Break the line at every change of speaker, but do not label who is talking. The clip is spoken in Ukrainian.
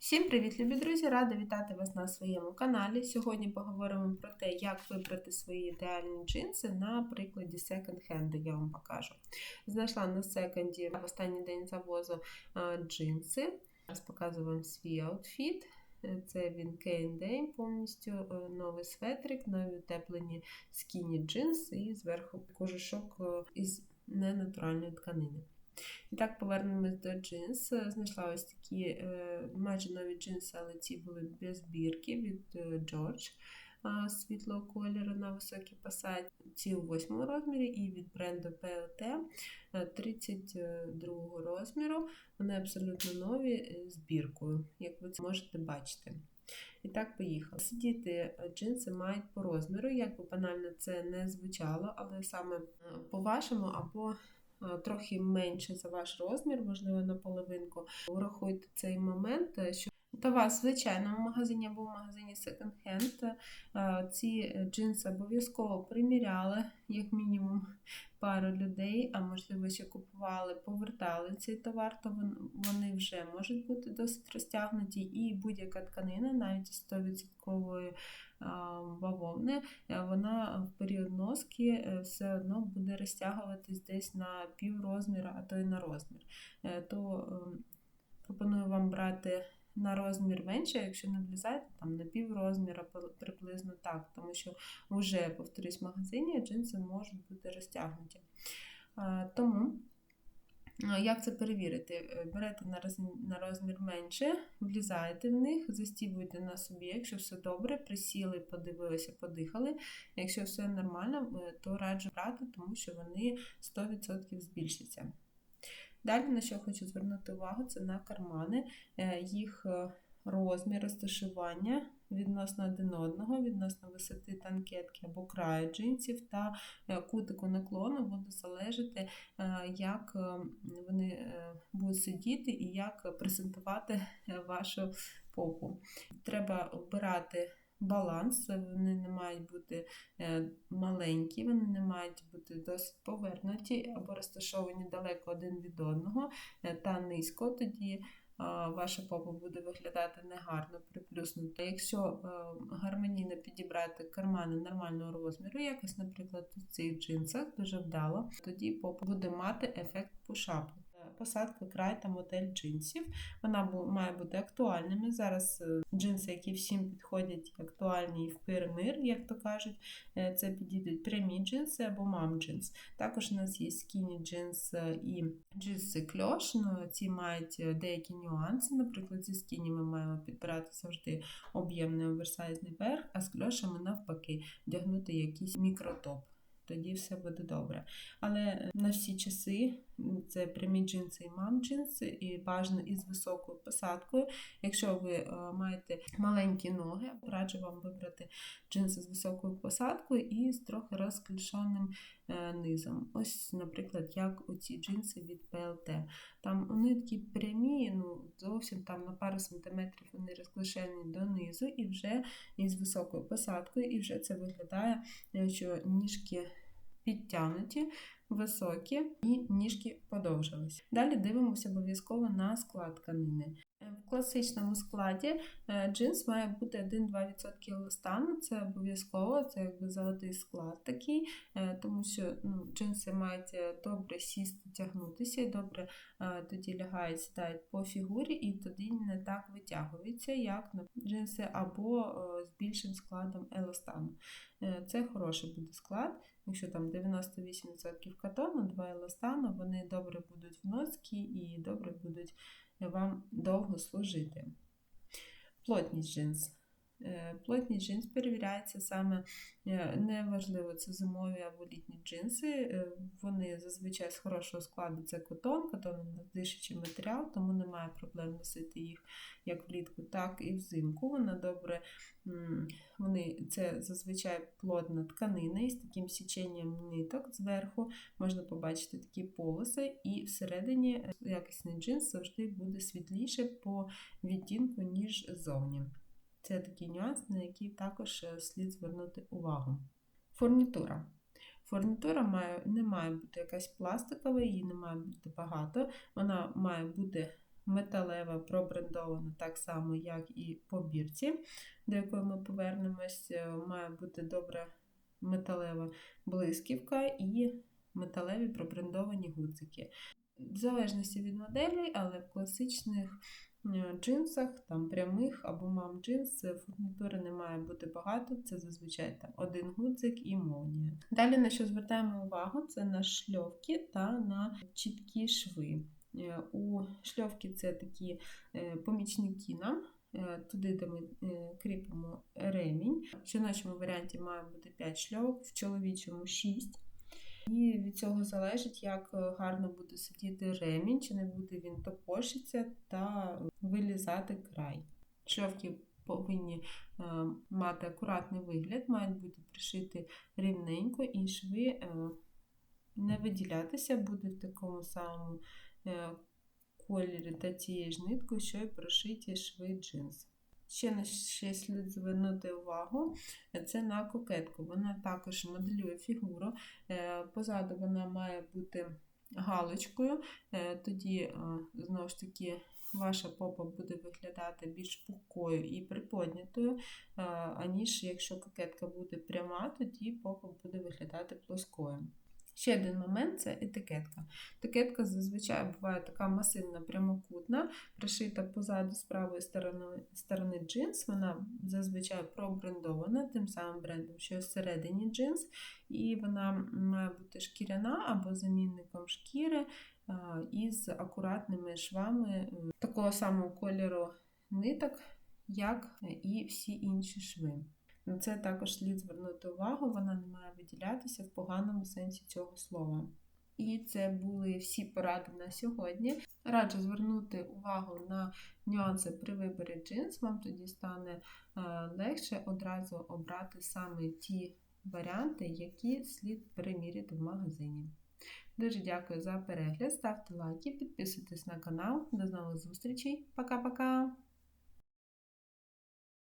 Всім привіт, любі друзі! Рада вітати вас на своєму каналі. Сьогодні поговоримо про те, як вибрати свої ідеальні джинси на прикладі секонд-хенду, я вам покажу. Знайшла на секонді в останній день завозу а, джинси. Зараз показую вам свій аутфіт. Це він K&A, повністю е, новий светрик, нові утеплені скіні джинси і зверху кожушок е, із ненатуральної тканини. І так, повернемось до джинс. Знайшла ось такі е, майже нові джинси, але ці були без бірки від е, George світлого кольору на високій посаді. Ці у 8 розмірі, і від бренду PLT 32 розміру. Вони абсолютно нові е, з біркою, як ви це можете бачити. І так, поїхали. Сидіти джинси мають по розміру, як би банально це не звучало, але саме по вашому або трохи менше за ваш розмір, можливо, на половинку. Врахуйте цей момент, що до вас в магазині або в магазині Second Hand ці джинси обов'язково приміряли, як мінімум, пару людей, а можливо, ще купували, повертали цей товар, то вони вже можуть бути досить розтягнуті, і будь-яка тканина, навіть 100% бавовни, е, вона в період носки е, все одно буде розтягуватись десь на пів розміра, а то й на розмір. Е, то ем, пропоную вам брати. На розмір менше, якщо не влізаєте, там на пів розміра приблизно так, тому що вже, повторюсь, в магазині джинси можуть бути розтягнуті. Тому як це перевірити? Е, берете на розмір менше, влізаєте в них, застібуєте на собі, якщо все добре, присіли, подивилися, подихали. Якщо все нормально, е, то раджу брати, тому що вони 100% збільшаться. Далі, на що я хочу звернути увагу, це на кармани, е, їх розмір розташування відносно один одного, відносно висоти танкетки або краю джинсів та е, кутику наклону буде залежати, е, як е, вони будуть сидіти і як презентувати вашу попу. Треба обирати. Баланс, вони не мають бути маленькі, вони не мають бути досить повернуті або розташовані далеко один від одного та низько, тоді ваша попа буде виглядати негарно, приплюснуто. Якщо е, гармонійно підібрати кармани нормального розміру, якось, наприклад, у цих джинсах дуже вдало, тоді попа буде мати ефект пушапу посадка край та модель джинсів. Вона має бути актуальними. Зараз е, джинси, які всім підходять, актуальні і в пир як то кажуть, е, це підійдуть прямі джинси або мам джинс. Також у нас є скіні джинс е, і джинси кльош. Ну, Ці мають деякі нюанси. Наприклад, зі скіні ми маємо підбирати завжди об'ємний оверсайзний верх, а з кльошами навпаки вдягнути якийсь мікротоп тоді все буде добре. Але на всі часи це прямі джинси і мам джинси, і бажано із високою посадкою. Якщо ви е, маєте маленькі ноги, раджу вам вибрати джинси з високою посадкою і з трохи розклішеним е, низом. Ось, наприклад, як оці джинси від PLT. Там вони такі прямі, ну зовсім там на пару сантиметрів вони розклішені донизу, і вже із високою посадкою, і вже це виглядає, що ніжки підтягнуті, високі і ніжки подовжились. Далі дивимося обов'язково на склад тканини. Е, в класичному складі е, джинс має бути 1-2% еластану, це обов'язково, це якби золотий склад такий, е, тому що ну, джинси мають добре сісти, тягнутися, і добре тоді лягають, сідають по фігурі, і тоді не так витягуються, як на джинси або з більшим складом еластану. Це хороший буде склад. Якщо там 98% катону, 2 еластану, вони добре будуть в носки і добре будуть вам довго служити. Плотність джинс. Е, плотність джинс перевіряється саме е, неважливо, це зимові або літні джинси. Е, вони зазвичай з хорошого складу це котон, котон дишачий матеріал, тому немає проблем носити їх як влітку, так і взимку. Вона добре, вони, це зазвичай плотна тканина із таким січенням ниток зверху. Можна побачити такі полоси, і всередині якісний джинс завжди буде світліше по відтінку, ніж ззовні. Це такий нюанс, на який також е, слід звернути увагу. Фурнітура. Фурнітура має, не має бути якась пластикова, її не має бути багато, вона має бути металева пробрендована так само, як і по бірці, до якої ми повернемось, е, має бути добра металева блисківка і металеві пробрендовані гудзики. В залежності від моделей, але в класичних джинсах, там прямих або мам джинс, е, фурнітури не має бути багато, це зазвичай там один гудзик і молнія. Далі на що звертаємо увагу, це на шльовки та на чіткі шви. Е, у шльовки це такі помічники нам. Туди, де ми кріпимо ремінь. В жіночому варіанті має бути 5 шльовок, в чоловічому 6. І від цього залежить, як е, гарно буде сидіти ремінь, чи не буде він топошитися та вилізати край. Шльовки повинні е, мати акуратний вигляд, мають бути пришити рівненько, і шви е, не виділятися, буде в такому самому кольорі та тією ж ниткою, що й прошиті шви джинс. Ще на ще слід звернути увагу, це на кокетку. Вона також моделює фігуру. Е, позаду вона має бути галочкою, е, тоді, е, знову ж таки, ваша попа буде виглядати більш пухкою і приподнятою, аніж якщо кокетка буде пряма, тоді попа буде виглядати плоскою. Ще один момент це етикетка. Етикетка зазвичай буває така масивна, прямокутна, пришита позаду з правої сторони сторони джинс. Вона зазвичай пробрендована тим самим брендом, що всередині джинс, і вона має бути шкіряна або замінником шкіри із акуратними швами такого самого кольору ниток, як і всі інші шви. На це також слід звернути увагу, вона не має виділятися в поганому сенсі цього слова. І це були всі поради на сьогодні. Раджу звернути увагу на нюанси при виборі джинс, вам тоді стане е, легше одразу обрати саме ті варіанти, які слід переміряти в магазині. Дуже дякую за перегляд, ставте лайки, підписуйтесь на канал. До нових зустрічей. Пока-пока!